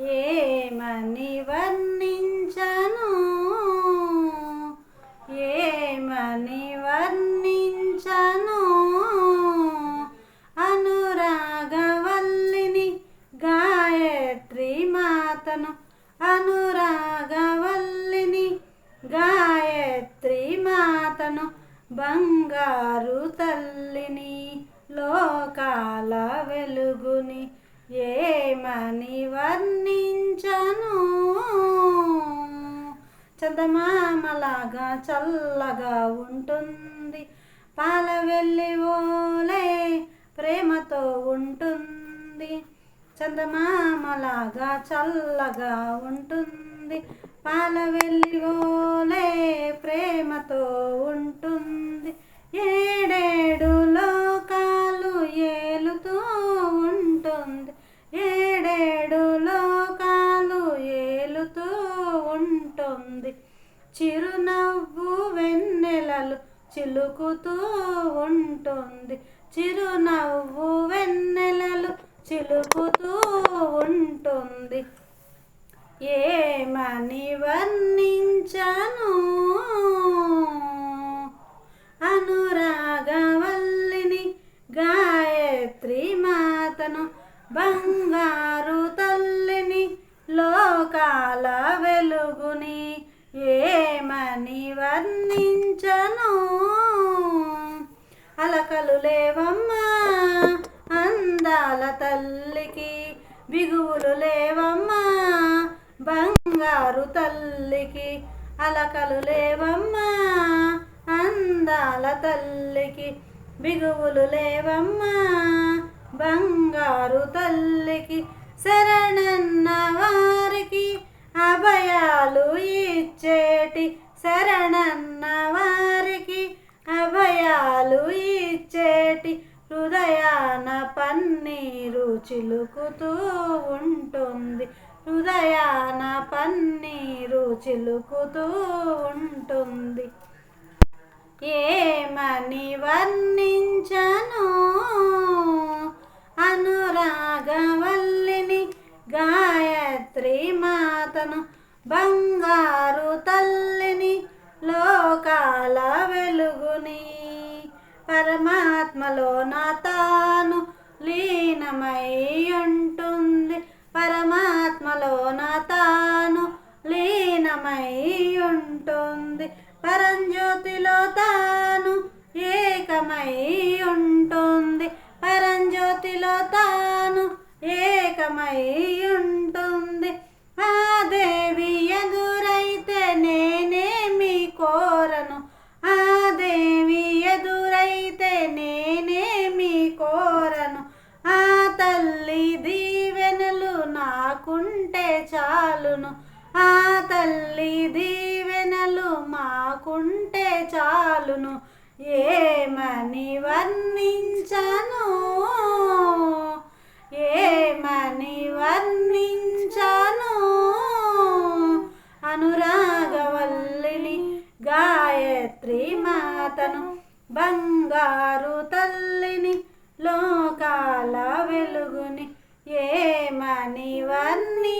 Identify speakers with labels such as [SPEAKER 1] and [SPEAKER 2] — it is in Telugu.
[SPEAKER 1] ఏమని వర్ణించను? ఏమని వర్ణించను? అనురాగవల్లిని గాయత్రి మాతను. అనురాగవల్లిని గాయత్రి మాతను బంగారు తల్లిని లోకాల వెలుగుని ఏమని వర్ణించను? చందమామలాగా చల్లగా ఉంటుంది. పాల వెళ్ళి ఓలే ప్రేమతో ఉంటుంది. చందమామలాగా చల్లగా ఉంటుంది. పాల వెళ్ళి ఓలే చిరునవ్వు వెన్నెలలు చిలుకుతూ ఉంటుంది. చిరునవ్వు వెన్నెలలు చిలుకుతూ ఉంటుంది. ఏమని వర్ణించను? అనురాగవల్లిని గాయత్రి మాతను బంగారు ఏమని వర్ణించను? అలకలు లేవమ్మా అందాల తల్లికి బిగువులు లేవమ్మా బంగారు తల్లికి అలకలు లేవమ్మా అందాల తల్లికి బిగువులు లేవమ్మా బంగారు తల్లికి శరణన్న వారికి అభయ అభయాలు ఇచ్చేటి శరణన్న వారికి అభయాలు ఇచ్చేటి హృదయాన పన్నీరు చిలుకుతూ ఉంటుంది. హృదయాన పన్నీరు చిలుకుతూ ఉంటుంది. ఏమని వర్ణించను? అనురాగవల్లిని గాయత్రి మాతను బంగారు తల్లిని లోకాల వెలుగుని పరమాత్మలో నా తాను లీనమై ఉంటుంది. పరమాత్మలో నా తాను లీనమై మాకుంటే చాలును. ఆ తల్లి దీవెనలు మాకుంటే చాలును. ఏమని వర్ణించను? ఏమని వర్ణించను? అనురాగవల్లిని గాయత్రి మాతను బంగారు తల్లిని లోకాల వెలుగుని ఏ వర్ణించను